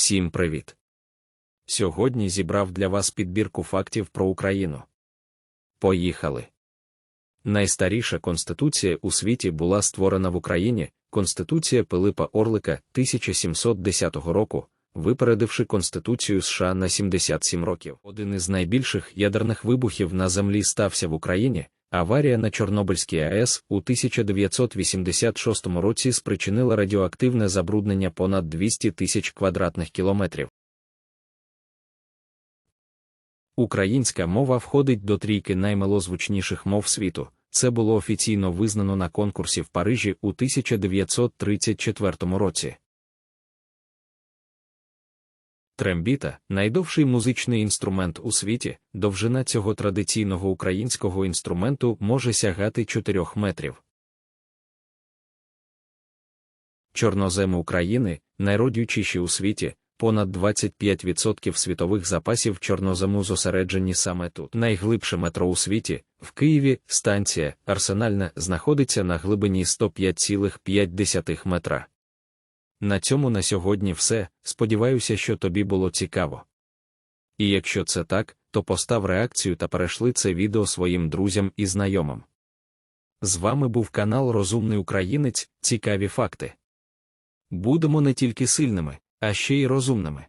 Всім привіт! Сьогодні зібрав для вас підбірку фактів про Україну. Поїхали! Найстаріша конституція у світі була створена в Україні Конституція Пилипа Орлика 1710 року, випередивши Конституцію США на 77 років. Один із найбільших ядерних вибухів на землі стався в Україні. Аварія на Чорнобильській АЕС у 1986 році спричинила радіоактивне забруднення понад 200 тисяч квадратних кілометрів. Українська мова входить до трійки наймилозвучніших мов світу. Це було офіційно визнано на конкурсі в Парижі у 1934 році. Трембіта найдовший музичний інструмент у світі, довжина цього традиційного українського інструменту може сягати 4 метрів. Чорноземи України найродючіші у світі, понад 25% світових запасів чорнозему зосереджені саме тут. Найглибше метро у світі, в Києві, станція Арсенальна знаходиться на глибині 105,5 метра. На цьому на сьогодні все. Сподіваюся, що тобі було цікаво. І якщо це так, то постав реакцію та перейшли це відео своїм друзям і знайомим. З вами був канал Розумний Українець. Цікаві факти. Будемо не тільки сильними, а ще й розумними.